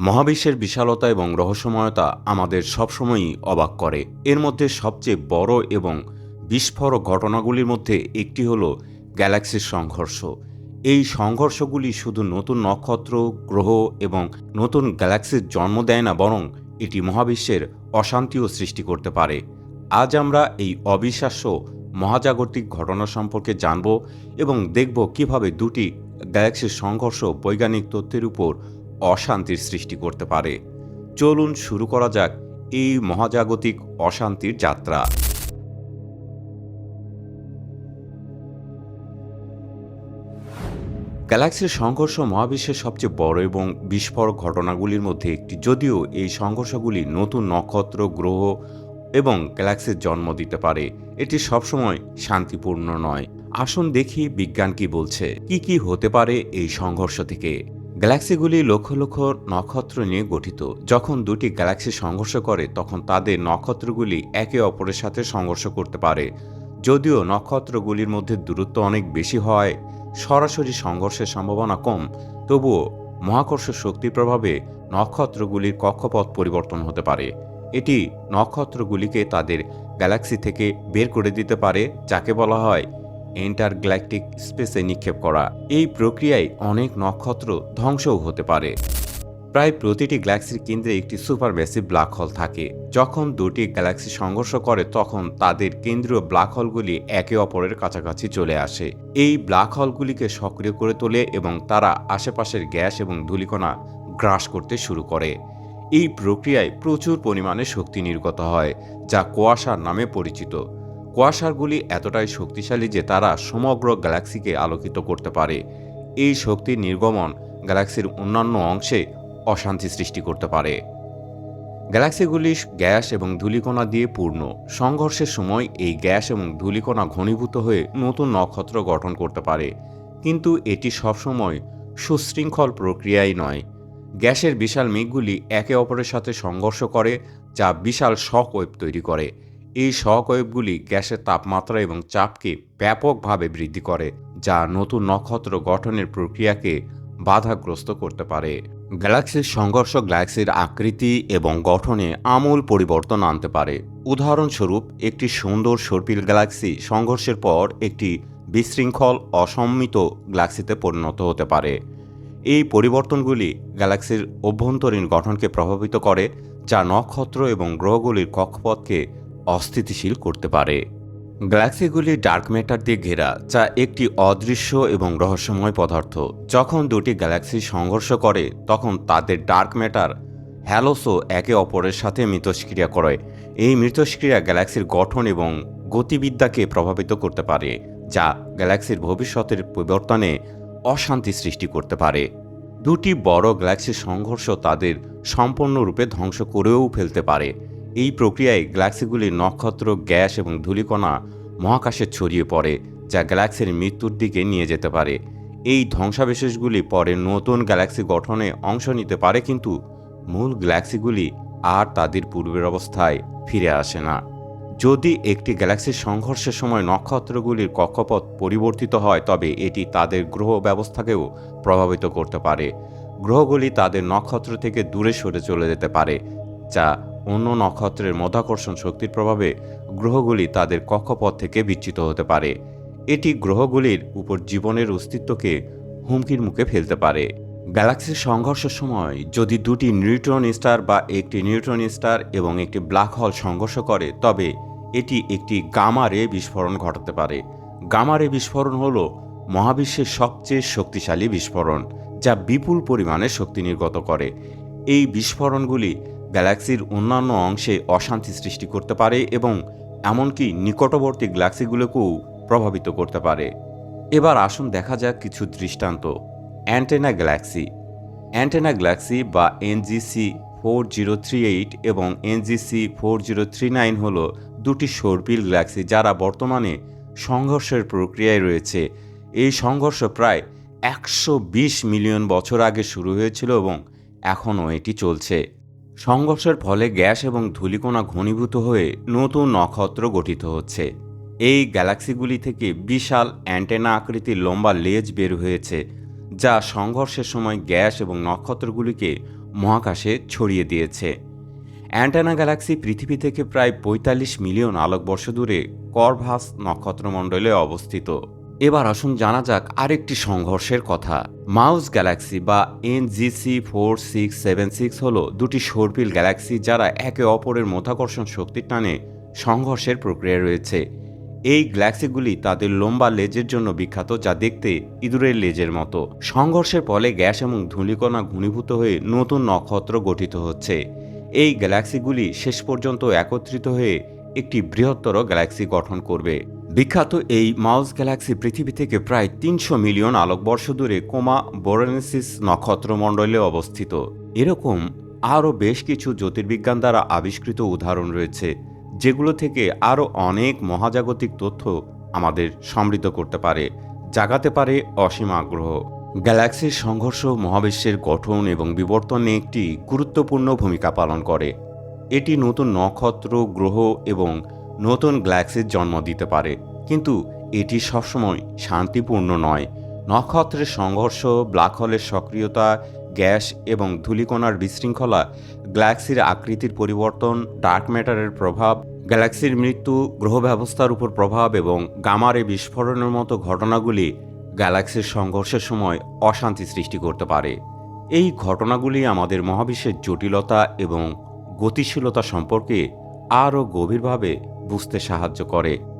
মহাবিশ্বের বিশালতা এবং রহস্যময়তা আমাদের সবসময়ই অবাক করে। এর মধ্যে সবচেয়ে বড় এবং বিস্ফোরক ঘটনাগুলির মধ্যে একটি হল গ্যালাক্সির সংঘর্ষ। এই সংঘর্ষগুলি শুধু নতুন নক্ষত্র, গ্রহ এবং নতুন গ্যালাক্সির জন্ম দেয় না, বরং এটি মহাবিশ্বের অশান্তিও সৃষ্টি করতে পারে। আজ আমরা এই অবিশ্বাস্য মহাজাগতিক ঘটনা সম্পর্কে জানব এবং দেখব কীভাবে দুটি গ্যালাক্সির সংঘর্ষ বৈজ্ঞানিক তথ্যের উপর অশান্তির সৃষ্টি করতে পারে। চলুন শুরু করা যাক এই মহাজাগতিক অশান্তির যাত্রা। গ্যালাক্সির সংঘর্ষ মহাবিশ্বের সবচেয়ে বড় এবং বিস্ফোরক ঘটনাগুলির মধ্যে একটি, যদিও এই সংঘর্ষগুলি নতুন নক্ষত্র, গ্রহ এবং গ্যালাক্সির জন্ম দিতে পারে। এটি সবসময় শান্তিপূর্ণ নয়। আসুন দেখি বিজ্ঞান কি বলছে। কি কি হতে পারে এই সংঘর্ষ থেকে? গ্যালাক্সিগুলি লক্ষ লক্ষ নক্ষত্র নিয়ে গঠিত। যখন দুটি গ্যালাক্সি সংঘর্ষ করে, তখন তাদের নক্ষত্রগুলি একে অপরের সাথে সংঘর্ষ করতে পারে। যদিও নক্ষত্রগুলির মধ্যে দূরত্ব অনেক বেশি হয়, সরাসরি সংঘর্ষের সম্ভাবনা কম, তবুও মহাকর্ষ শক্তির প্রভাবে নক্ষত্রগুলির কক্ষপথ পরিবর্তন হতে পারে। এটি নক্ষত্রগুলিকে তাদের গ্যালাক্সি থেকে বের করে দিতে পারে, যাকে বলা হয় ইন্টারগ্যালাকটিক স্পেসে নিক্ষেপ করা। এই প্রক্রিয়ায় অনেক নক্ষত্র ধ্বংসও হতে পারে। প্রায় প্রতিটি গ্যালাক্সির কেন্দ্রে একটি সুপার ম্যাসিভ ব্ল্যাক হোল থাকে। যখন দুটি গ্যালাক্সি সংঘর্ষ করে, তখন তাদের কেন্দ্রীয় ব্ল্যাক হোলগুলি একে অপরের কাছাকাছি চলে আসে। এই ব্ল্যাক হোলগুলিকে সক্রিয় করে তোলে এবং তারা আশেপাশের গ্যাস এবং ধূলিকণা গ্রাস করতে শুরু করে। এই প্রক্রিয়ায় প্রচুর পরিমাণে শক্তি নির্গত হয়, যা কোয়াশার নামে পরিচিত। কোয়াশারগুলি এতটাই শক্তিশালী যে তারা সমগ্র গ্যালাক্সিকে আলোকিত করতে পারে। এই শক্তির নির্গমন গ্যালাক্সির অন্যান্য অংশে অশান্তি সৃষ্টি করতে পারে। গ্যালাক্সিগুলি গ্যাস এবং ধূলিকণা দিয়ে পূর্ণ। সংঘর্ষের সময় এই গ্যাস এবং ধূলিকণা ঘনীভূত হয়ে নতুন নক্ষত্র গঠন করতে পারে। কিন্তু এটি সবসময় সুশৃঙ্খল প্রক্রিয়াই নয়। গ্যাসের বিশাল মেঘগুলি একে অপরের সাথে সংঘর্ষ করে, যা বিশাল শক ওয়েব তৈরি করে। এই শক ওয়েবগুলি গ্যাসের তাপমাত্রা এবং চাপকে ব্যাপকভাবে বৃদ্ধি করে, যা নতুন নক্ষত্র গঠনের প্রক্রিয়াকে বাধাগ্রস্ত করতে পারে। গ্যালাক্সির সংঘর্ষ গ্যালাক্সির আকৃতি এবং গঠনে আমূল পরিবর্তন আনতে পারে। উদাহরণস্বরূপ, একটি সুন্দর সর্পিল গ্যালাক্সি সংঘর্ষের পর একটি বিশৃঙ্খল, অসম্মিত গ্যালাক্সিতে পরিণত হতে পারে। এই পরিবর্তনগুলি গ্যালাক্সির অভ্যন্তরীণ গঠনকে প্রভাবিত করে, যা নক্ষত্র এবং গ্রহগুলির কক্ষপথকে অস্থিতিশীল করতে পারে। গ্যালাক্সিগুলি ডার্ক ম্যাটার দিয়ে ঘেরা, যা একটি অদৃশ্য এবং রহস্যময় পদার্থ। যখন দুটি গ্যালাক্সি সংঘর্ষ করে, তখন তাদের ডার্ক ম্যাটার হ্যালোসো একে অপরের সাথে মিথস্ক্রিয়া করে এই মিথস্ক্রিয়া গ্যালাক্সির গঠন এবং গতিবিদ্যাকে প্রভাবিত করতে পারে, যা গ্যালাক্সির ভবিষ্যতের পরিবর্তনে অশান্তি সৃষ্টি করতে পারে। দুটি বড় গ্যালাক্সির সংঘর্ষ তাদের সম্পূর্ণরূপে ধ্বংস করেও ফেলতে পারে। এই প্রক্রিয়ায় গ্যালাক্সিগুলির নক্ষত্র, গ্যাস এবং ধূলিকণা মহাকাশে ছড়িয়ে পড়ে, যা গ্যালাক্সির মৃত্যুর দিকে নিয়ে যেতে পারে। এই ধ্বংসাবশেষগুলি পরে নতুন গ্যালাক্সি গঠনে অংশ নিতে পারে, কিন্তু মূল গ্যালাক্সিগুলি আর তাদের পূর্বের অবস্থায় ফিরে আসে না। যদি একটি গ্যালাক্সির সংঘর্ষের সময় নক্ষত্রগুলির কক্ষপথ পরিবর্তিত হয়, তবে এটি তাদের গ্রহ ব্যবস্থাকেও প্রভাবিত করতে পারে। গ্রহগুলি তাদের নক্ষত্র থেকে দূরে সরে চলে যেতে পারে, যা অন্য নক্ষত্রের মধ্যাকর্ষণ শক্তির প্রভাবে গ্রহগুলি তাদের কক্ষপথ থেকে বিচ্যুত হতে পারে। এটি গ্রহগুলির উপর জীবনের অস্তিত্বকে হুমকির মুখে ফেলতে পারে। গ্যালাক্সির সংঘর্ষের সময় যদি দুটি নিউট্রন স্টার বা একটি নিউট্রন স্টার এবং একটি ব্ল্যাক হল সংঘর্ষ করে, তবে এটি একটি গামা রে বিস্ফোরণ ঘটাতে পারে। গামা রে বিস্ফোরণ হল মহাবিশ্বের সবচেয়ে শক্তিশালী বিস্ফোরণ, যা বিপুল পরিমাণে শক্তি নির্গত করে। এই বিস্ফোরণগুলি গ্যালাক্সির অন্যান্য অংশে অশান্তি সৃষ্টি করতে পারে এবং এমনকি নিকটবর্তী গ্যালাক্সিগুলোকেও প্রভাবিত করতে পারে। এবার আসুন দেখা যাক কিছু দৃষ্টান্ত। Antenna galaxy. অ্যান্টেনা গ্যালাক্সি বা NGC four zero three eight এবং NGC four zero three nine হল দুটি সর্পিল গ্যালাক্সি যারা বর্তমানে সংঘর্ষের প্রক্রিয়ায় রয়েছে। এই সংঘর্ষ প্রায় একশো বিশ মিলিয়ন বছর আগে শুরু হয়েছিল এবং এখনও এটি চলছে। সংঘর্ষের ফলে গ্যাস এবং ধূলিকণা ঘনীভূত হয়ে নতুন নক্ষত্র গঠিত হচ্ছে। এই গ্যালাক্সিগুলি থেকে বিশাল অ্যান্টেনা আকৃতির লম্বা লেজ বের হয়েছে, যা সংঘর্ষের সময় গ্যাস এবং নক্ষত্রগুলিকে মহাকাশে ছড়িয়ে দিয়েছে। অ্যান্টেনা গ্যালাক্সি পৃথিবী থেকে প্রায় পঁয়তাল্লিশ মিলিয়ন আলোকবর্ষ দূরে করভাস নক্ষত্রমণ্ডলে অবস্থিত। এবার আসুন জানা যাক আরেকটি সংঘর্ষের কথা। মাউস গ্যালাক্সি বা NGC four six seven six হল দুটি সর্পিল গ্যালাক্সি যারা একে অপরের মধ্যাকর্ষণ শক্তির টানে সংঘর্ষের প্রক্রিয়া রয়েছে। এই গ্যালাক্সিগুলি তাদের লম্বা লেজের জন্য বিখ্যাত যা দেখতে ইঁদুরের লেজের মতো। সংঘর্ষের ফলে গ্যাস এবং ধূলিকণা ঘনীভূত হয়ে নতুন নক্ষত্র গঠিত হচ্ছে। এই গ্যালাক্সিগুলি শেষ পর্যন্ত একত্রিত হয়ে একটি বৃহত্তর গ্যালাক্সি গঠন করবে। বিখ্যাত এই মাউস গ্যালাক্সি পৃথিবী থেকে প্রায় তিনশো মিলিয়ন আলোকবর্ষ দূরে কোমা বোরেনেসিস নক্ষত্রমণ্ডলে অবস্থিত। এরকম আরও বেশ কিছু জ্যোতির্বিজ্ঞান দ্বারা আবিষ্কৃত উদাহরণ রয়েছে, যেগুলো থেকে আরও অনেক মহাজাগতিক তথ্য আমাদের সমৃদ্ধ করতে পারে, জাগাতে পারে অসীম আগ্রহ। গ্যালাক্সির সংঘর্ষ মহাবিশ্বের গঠন এবং বিবর্তনে একটি গুরুত্বপূর্ণ ভূমিকা পালন করে। এটি নতুন নক্ষত্র, গ্রহ এবং নতুন গ্যালাক্সির জন্ম দিতে পারে। কিন্তু এটি সবসময় শান্তিপূর্ণ নয়। নক্ষত্রের সংঘর্ষ, ব্ল্যাক হোলের সক্রিয়তা, গ্যাস এবং ধূলিকণার বিশৃঙ্খলা, গ্যালাক্সির আকৃতির পরিবর্তন, ডার্ক ম্যাটারের প্রভাব, গ্যালাক্সির মৃত্যু গ্রহ ব্যবস্থার উপর প্রভাব এবং গামারে বিস্ফোরণের মতো ঘটনাগুলি গ্যালাক্সির সংঘর্ষের সময় অশান্তি সৃষ্টি করতে পারে। এই ঘটনাগুলি আমাদের মহাবিশ্বের জটিলতা এবং গতিশীলতা সম্পর্কে আরও গভীরভাবে বুঝতে সাহায্য করে।